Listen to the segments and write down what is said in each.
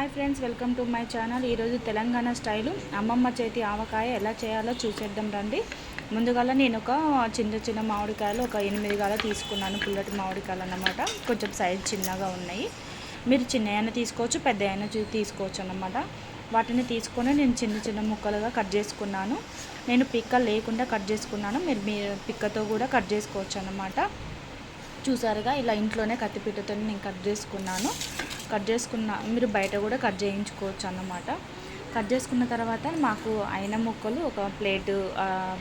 Hi friends welcome to my channel. ఈరోజు Telangana style. అమ్మమ్మ చేతి ఆవకాయ ఎలా చేయాలో చూసేద్దాం రండి. ముందుగా నేను ఒక చిన్న చిన్న మామిడికాయలు ఒక ఎనిమిది గాల తీసుకున్నాను పుల్లటి మామిడికాయలు అన్నమాట. కొంచెం సైజ్ చిన్నగా ఉన్నాయి. మీరు చిన్న తీసుకోవచ్చు పెద్ద అయినా తీసుకోవచ్చు అన్నమాట. వాటిని తీసుకొని నేను చిన్న చిన్న ముక్కలుగా కట్ చేసుకున్నాను. నేను పిక్క లేకుండా కట్ చేసుకున్నాను. మీరు మీ పిక్కతో కూడా కట్ చేసుకోవచ్చు అన్నమాట. చూసారుగా ఇలా ఇంట్లోనే కత్తిపీటతో నేను కట్ చేసుకున్నాను. కట్ చేసుకున్న మీరు బయట కూడా కట్ చేయించుకోవచ్చు అన్నమాట. కట్ చేసుకున్న తర్వాత మాకు అయిన ముక్కలు ఒక ప్లేట్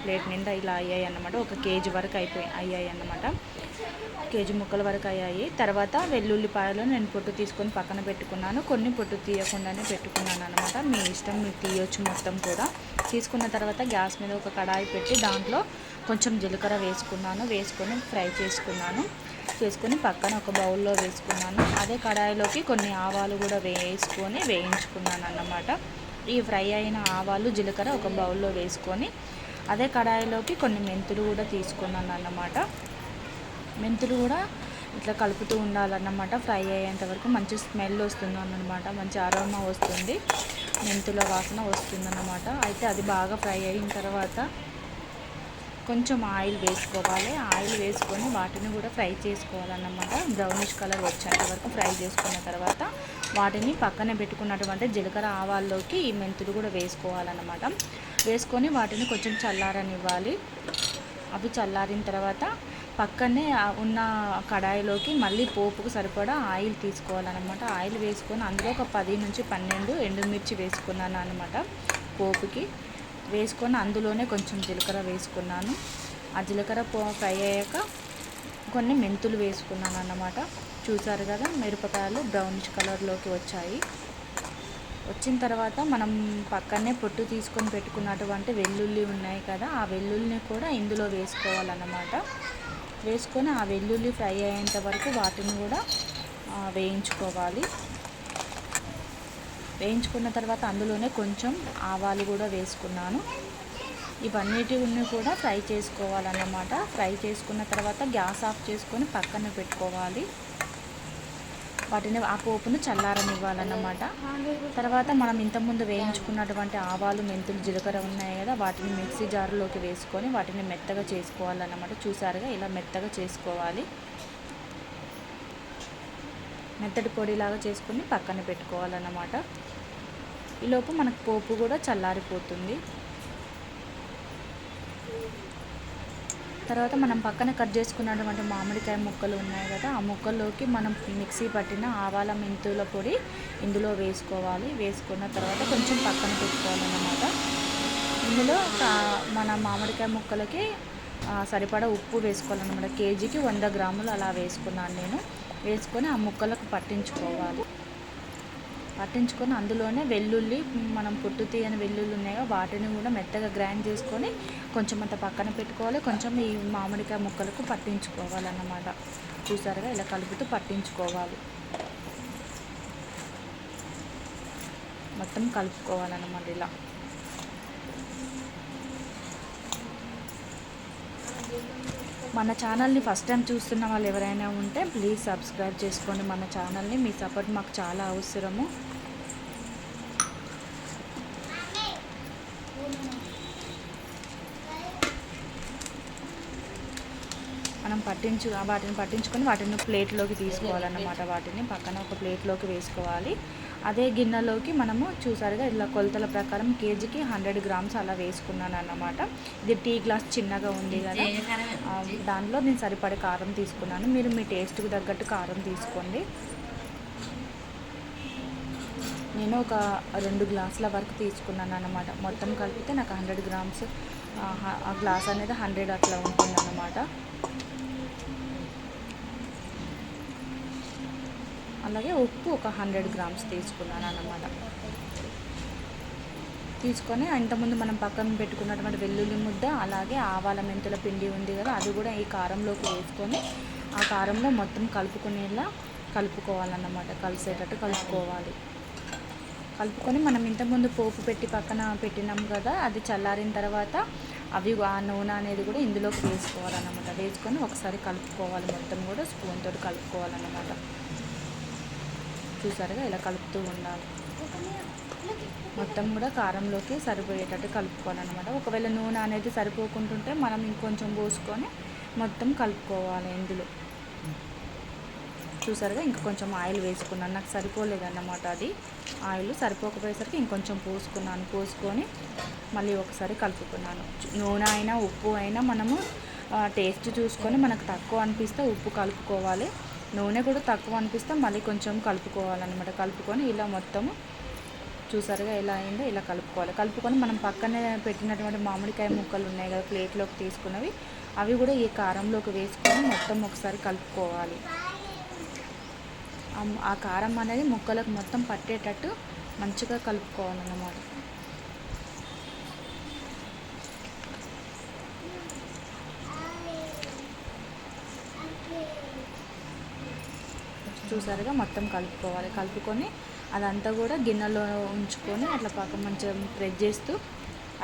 ప్లేట్ నిండా ఇలా అయ్యాయి అన్నమాట. ఒక కేజీ వరకు అయిపోయి అయ్యాయి అన్నమాట. కేజీ ముక్కల వరకు అయ్యాయి. తర్వాత వెల్లుల్లిపాయలు నేను పొట్టు తీసుకొని పక్కన పెట్టుకున్నాను. కొన్ని పొట్టు తీయకుండానే పెట్టుకున్నాను అనమాట మీ ఇష్టం మీరు తీయొచ్చు మొత్తం కూడా. తీసుకున్న తర్వాత గ్యాస్ మీద ఒక కడాయి పెట్టి దాంట్లో కొంచెం జీలకర్ర వేసుకున్నాను. వేసుకొని ఫ్రై చేసుకున్నాను. చేసుకొని పక్కన ఒక బౌల్లో వేసుకున్నాను. అదే కడాయిలోకి కొన్ని ఆవాలు కూడా వేసుకొని వేయించుకున్నాను అన్నమాట. ఈ ఫ్రై అయిన ఆవాలు జీలకర్ర ఒక బౌల్లో వేసుకొని అదే కడాయిలోకి కొన్ని మెంతులు కూడా తీసుకున్నాను అన్నమాట. మెంతులు కూడా ఇట్లా కలుపుతూ ఉండాలన్నమాట. ఫ్రై అయ్యేంత వరకు మంచి స్మెల్ వస్తుంది అన్నమాట మంచి అరోమా వస్తుంది. మెంతుల వాసన వస్తుందన్నమాట. అయితే అది బాగా ఫ్రై అయిన తర్వాత కొంచెం ఆయిల్ వేసుకోవాలి. ఆయిల్ వేసుకొని వాటిని కూడా ఫ్రై చేసుకోవాలన్నమాట. బ్రౌనిష్ కలర్ వచ్చేంత వరకు ఫ్రై చేసుకున్న తర్వాత వాటిని పక్కన పెట్టుకున్నటువంటి జీలకర్ర ఆవాల్లోకి ఈ మెంతులు కూడా వేసుకోవాలన్నమాట. వేసుకొని వాటిని కొంచెం చల్లారనివ్వాలి. అవి చల్లారిన తర్వాత పక్కనే ఉన్న కడాయిలోకి మళ్ళీ పోపుకు సరిపడా ఆయిల్ తీసుకోవాలన్నమాట. ఆయిల్ వేసుకొని అందులో ఒక పది నుంచి పన్నెండు ఎండుమిర్చి వేసుకున్నాను అనమాట పోపుకి. వేసుకొని అందులోనే కొంచెం జీలకర్ర వేసుకున్నాను. ఆ జీలకర్ర ఫ్రై అయ్యాక కొన్ని మెంతులు వేసుకున్నాను అన్నమాట. చూసారు కదా మిరపకాయలు బ్రౌనిష్ కలర్లోకి వచ్చాయి. వచ్చిన తర్వాత మనం పక్కనే పొట్టు తీసుకొని పెట్టుకున్నటువంటి వెల్లుల్లి ఉన్నాయి కదా ఆ వెల్లుల్లిని కూడా ఇందులో వేసుకోవాలన్నమాట. వేసుకొని ఆ వెల్లుల్లి ఫ్రై అయ్యేంత వరకు వాటిని కూడా వేయించుకోవాలి. వేయించుకున్న తర్వాత అందులోనే కొంచెం ఆవాలు కూడా వేసుకున్నాను. ఇవన్నిటిని కూడా ఫ్రై చేసుకోవాలన్నమాట. ఫ్రై చేసుకున్న తర్వాత గ్యాస్ ఆఫ్ చేసుకొని పక్కన పెట్టుకోవాలి. వాటిని ఆ పోపును చల్లారనివ్వాలన్నమాట. తర్వాత మనం ఇంతకుముందు వేయించుకున్నటువంటి ఆవాలు మెంతులు జీలకర్ర ఉన్నాయి కదా వాటిని మిక్సీ జారులోకి వేసుకొని వాటిని మెత్తగా చేసుకోవాలన్నమాట. చూసారుగా ఇలా మెత్తగా చేసుకోవాలి. మెత్తటి పొడిలాగా చేసుకుని పక్కన పెట్టుకోవాలన్నమాట. ఈలోపు మనకు పోపు కూడా చల్లారిపోతుంది. తర్వాత మనం పక్కన కట్ చేసుకున్నటువంటి మామిడికాయ ముక్కలు ఉన్నాయి కదా ఆ ముక్కల్లోకి మనం మిక్సీ పట్టిన ఆవాల మెంతుల పొడి ఇందులో వేసుకోవాలి. వేసుకున్న తర్వాత కొంచెం పక్కన పెట్టుకోవాలన్నమాట. ఇందులో మన మామిడికాయ ముక్కలకి సరిపడా ఉప్పు వేసుకోవాలన్నమాట. కేజీకి వంద గ్రాములు అలా వేసుకున్నాను నేను. వేసుకొని ఆ ముక్కలకు పట్టించుకోవాలి. పట్టించుకొని అందులోనే వెల్లుల్లి మనం పుట్టు తీయని వెల్లుల్లి ఉన్నాయో వాటిని కూడా మెత్తగా గ్రైండ్ చేసుకొని కొంచెం అంత పక్కన పెట్టుకోవాలి. కొంచెం ఈ మామిడికాయ ముక్కలకు పట్టించుకోవాలన్నమాట. చూసారుగా ఇలా కలుపుతూ పట్టించుకోవాలి. మొత్తం కలుపుకోవాలన్నమాట ఇలా. మన ఛానల్ని ఫస్ట్ టైం చూస్తున్న వాళ్ళు ఎవరైనా ఉంటే ప్లీజ్ సబ్స్క్రైబ్ చేసుకోండి. మన ఛానల్ని మీ సపోర్ట్ మాకు చాలా అవసరము. మనం పట్టించు వాటిని పట్టించుకొని వాటిని ప్లేట్లోకి తీసుకోవాలన్నమాట. వాటిని పక్కన ఒక ప్లేట్లోకి వేసుకోవాలి. అదే గిన్నెలోకి మనము చూసారుగా ఇలా కొలతల ప్రకారం కేజీకి హండ్రెడ్ గ్రామ్స్ అలా వేసుకున్నాను అన్నమాట ఇది టీ గ్లాస్ చిన్నగా ఉంది కదా. దానిలో నేను సరిపడే కారం తీసుకున్నాను. మీరు మీ టేస్ట్కి తగ్గట్టు కారం తీసుకోండి. నేను ఒక రెండు గ్లాసుల వరకు తీసుకున్నాను అనమాట మొత్తం కలిపితే నాకు హండ్రెడ్ గ్రామ్స్ ఆ గ్లాస్ అనేది హండ్రెడ్ అట్లా ఉంటుంది అన్నమాట అలాగే ఉప్పు ఒక హండ్రెడ్ గ్రామ్స్ తీసుకున్నాను అన్నమాట. తీసుకొని ఇంతకుముందు మనం పక్కన పెట్టుకున్నటువంటి వెల్లుల్లి ముద్ద అలాగే ఆవాల మెంతుల పిండి ఉంది కదా అది కూడా ఈ కారంలోకి వేసుకొని ఆ కారంలో మొత్తం కలుపుకునేలా కలుపుకోవాలన్నమాట. కలిసేటట్టు కలుపుకోవాలి. కలుపుకొని మనం ఇంతకుముందు పోపు పెట్టి పక్కన పెట్టినాం కదా అది చల్లారిన తర్వాత అవి ఆ నూనె అనేది కూడా ఇందులోకి వేసుకోవాలన్నమాట. వేసుకొని ఒకసారి కలుపుకోవాలి మొత్తం కూడా స్పూన్ తోటి కలుపుకోవాలన్నమాట. చూసారుగా ఇలా కలుపుతూ ఉండాలి. మొత్తం కూడా కారంలోకి సరిపోయేటట్టు కలుపుకోవాలన్నమాట. ఒకవేళ నూనె అనేది సరిపోకుంటుంటే మనం ఇంకొంచెం పోసుకొని మొత్తం కలుపుకోవాలి ఇందులో. చూసారుగా ఇంకా కొంచెం ఆయిల్ వేసుకున్నాను. నాకు సరిపోలేదన్నమాట అది. ఆయిల్ సరిపోకపోయేసరికి ఇంకొంచెం పోసుకున్నాను. పోసుకొని మళ్ళీ ఒకసారి కలుపుకున్నాను. నూనె అయినా ఉప్పు అయినా మనము టేస్ట్ చూసుకొని మనకు తక్కువ అనిపిస్తే ఉప్పు కలుపుకోవాలి. నూనె కూడా తక్కువ అనిపిస్తే మళ్ళీ కొంచెం కలుపుకోవాలన్నమాట. కలుపుకొని ఇలా మొత్తము చూసారుగా ఎలా అయిందో ఇలా కలుపుకోవాలి. కలుపుకొని మనం పక్కనే పెట్టినటువంటి మామిడికాయ ముక్కలు ఉన్నాయి కదా ప్లేట్లోకి తీసుకున్నవి అవి కూడా ఈ కారంలోకి వేసుకొని మొత్తం ఒకసారి కలుపుకోవాలి. ఆ- ఆ కారం అనేది ముక్కలకు మొత్తం పట్టేటట్టు మంచిగా కలుపుకోవాలన్నమాట. చూసారుగా మొత్తం కలుపుకోవాలి. కలుపుకొని అదంతా కూడా గిన్నెలో ఉంచుకొని అట్లా పక్క మంచిగా ప్రెస్ చేస్తూ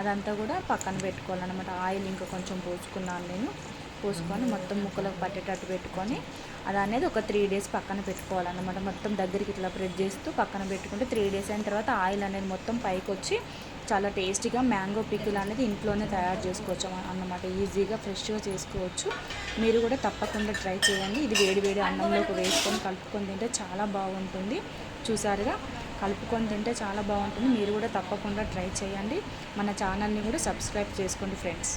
అదంతా కూడా పక్కన పెట్టుకోవాలన్నమాట. ఆయిల్ ఇంకా కొంచెం పోసుకున్నాను నేను. పోసుకొని మొత్తం ముక్కలకు పట్టేటట్టు పెట్టుకొని అది అనేది ఒక త్రీ డేస్ పక్కన పెట్టుకోవాలన్నమాట. మొత్తం దగ్గరికి ఇట్లా ప్రెస్ చేస్తూ పక్కన పెట్టుకుంటే త్రీ డేస్ అయిన తర్వాత ఆయిల్ అనేది మొత్తం పైకి వచ్చి చాలా టేస్టీగా మ్యాంగో పికిల్ అనేది ఇంట్లోనే తయారు చేసుకోవచ్చు అన్నమాట. ఈజీగా ఫ్రెష్గా చేసుకోవచ్చు. మీరు కూడా తప్పకుండా ట్రై చేయండి. ఇది వేడి వేడి అన్నంలోకి వేసుకొని కలుపుకొని తింటే చాలా బాగుంటుంది. చూసారుగా? కలుపుకొని తింటే చాలా బాగుంటుంది. మీరు కూడా తప్పకుండా ట్రై చేయండి. మన ఛానల్ని కూడా సబ్స్క్రైబ్ చేసుకోండి ఫ్రెండ్స్.